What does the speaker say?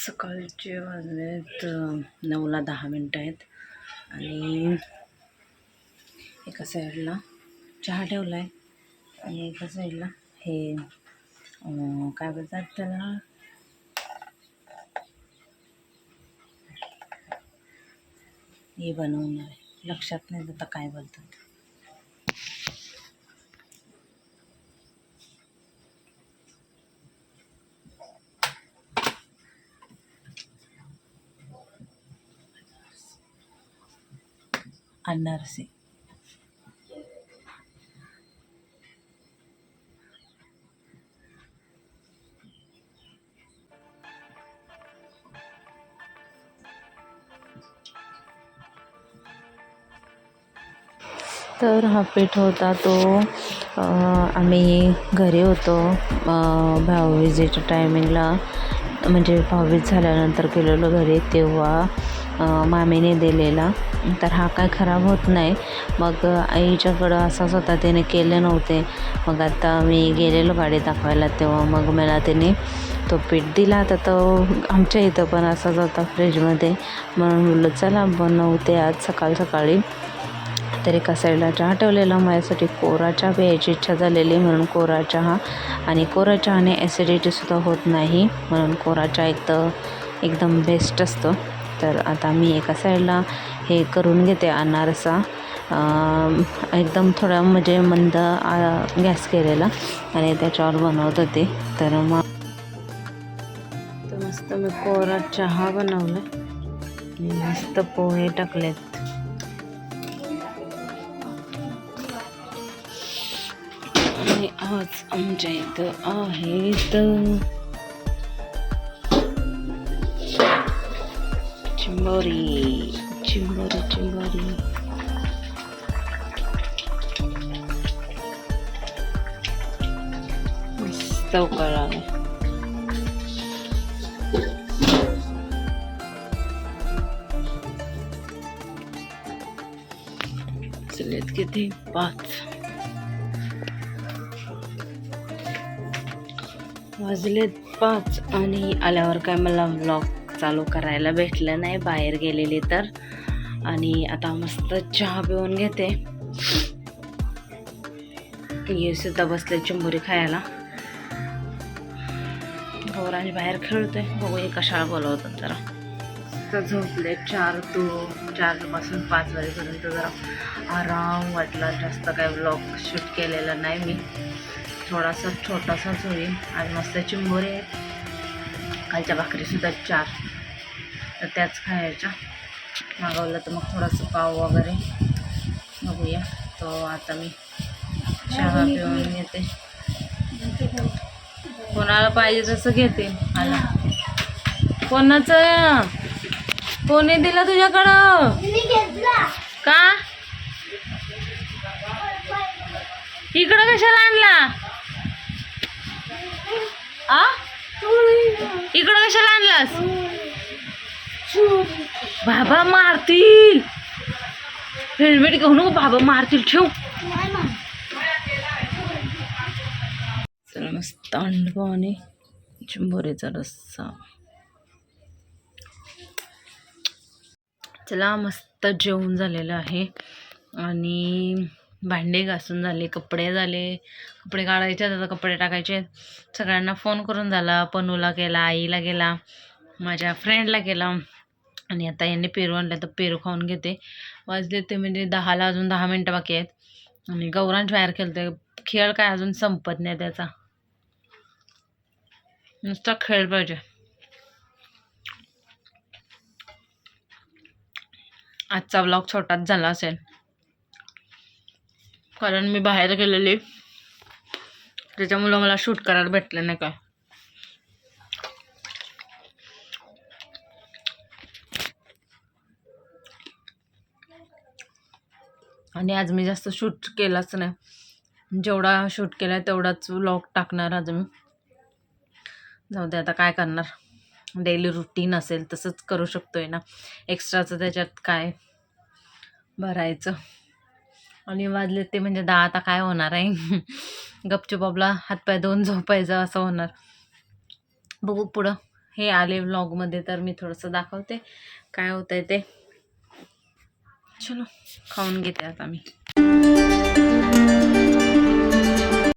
सकाळचे वाजलेत नऊला दहा मिनटं आहेत. आणि एका साईडला चहा ठेवला आहे आणि एका साईडला हे काय बोलतात त्याला? हे बनवणार आहे. लक्षात नाही आता काय बोलतात. अनारसे तर हा पीठ होता तो अं, आम्ही घरी होतो भाऊ विजेच्या टायमिंगला म्हणजे भावीत झाल्यानंतर गेलेलो घरी तेव्हा मामीने दिलेला. तर हा काय खराब होत नाही. मग आईच्याकडं असाच होता त्याने केले नव्हते. मग आता मी गेलेलो गाडी दाखवायला तेव्हा. मग मला त्याने तो पीठ दिला. तर तो आमच्या इथं पण असाच होता फ्रीजमध्ये म्हणून बोललो चला बनवते आज सकाळ सकाळी तर एका साईडला चहा ठेवलेला माझ्यासाठी कोरा चहा प्यायची इच्छा झालेली म्हणून कोरा चहा. आणि कोरा चहाने ॲसिडिटीसुद्धा होत नाही म्हणून कोरा चहा एक तर एकदम बेस्ट असतो. तर आता मी एका साईडला हे करून घेते अनारसा. एकदम थोडा म्हणजे मंद गॅस केलेला. आणि त्याच्यावर बनवत होते. तर मग मस्त मी कोरा चहा बनवला. आणि मस्त पोहे टाकलेत. आणि आज आमच्या इथं आहेत चिंबोरी चिंबोरी चिंबोरी मस्त उकळला चलेत किती पाच वाजलेत पाच आणि आल्यावर काय मला व्लॉग चालू करायला भेटलं नाही बाहेर गेलेले तर. आणि आता मस्त चहा पिऊन घेते. ये सुद्धा बसले चिंबुरी खायला. गौरांनी बाहेर खेळतोय. बघू कशाला बोलवतात जरा. तर झोपले चार तो चारपासून पाच वाजेपर्यंत जरा आराम वाटला. जास्त काय ब्लॉग शूट केलेला नाही मी. थोडासा छोटासाच होईल आणि मस्त चिंबोरे. आहेत कालच्या भाकरीसुद्धा चार. तर त्याच खायच्या. मागवलं तर मग थोडंसं पाव वगैरे. बघूया. तो आता मी चहा पिऊन येते. कोणाला पाहिजे तसं घेते. मला कोणाचं? कोणी दिलं तुझ्याकडं? का? इकडं कशाला आणला? आ? इकडं कशाला आणलास? बाबा मारतील. हेल्मेट घेऊ नको बाबा मारतील. ठेव. चला मस्त अंडपाव आणि चिंबोरीचा रस्सा. चला मस्त जेवण झालेलं आहे. आणि भांडे घासून झाले कपडे झाले. कपडे काढायचे आता कपडे टाकायचे आहेत. सगळ्यांना फोन करून झाला पनूला केला आईला केला माझ्या फ्रेंडला केला आणि आता यांनी पेरू आणलं तर पेरू खाऊन घेते. वाजले ते म्हणजे दहाला अजून दहा मिनटं बाकी आहेत. आणि गौरांश बाहेर खेळते खेळ काय अजून संपत नाही त्याचा. नुसता खेळ पाहिजे. आजचा ब्लॉग छोटाच झाला असेल. कारण मी बाहेर गेलेली. त्याच्यामुळं मला शूट करायला भेटलं नाही काय. आणि आज मी जास्त शूट केलाच नाही. जेवढा शूट केला तेवढाच व्लॉग टाकणार आज मी. जाऊ दे आता काय करणार. डेली रुटीन असेल तसंच करू शकतो आहे ना. एक्स्ट्राचं त्याच्यात काय भरायचं? आणि वाजले ते म्हणजे दहा आता काय होणार आहे? गपचूप आपला हातपाय दोन झोपायचं असं होणार. बघू पुढं. हे आले व्लॉगमध्ये तर मी थोडंसं दाखवते. काय होतं आहे ते. चलो खाऊन घेते आता मी.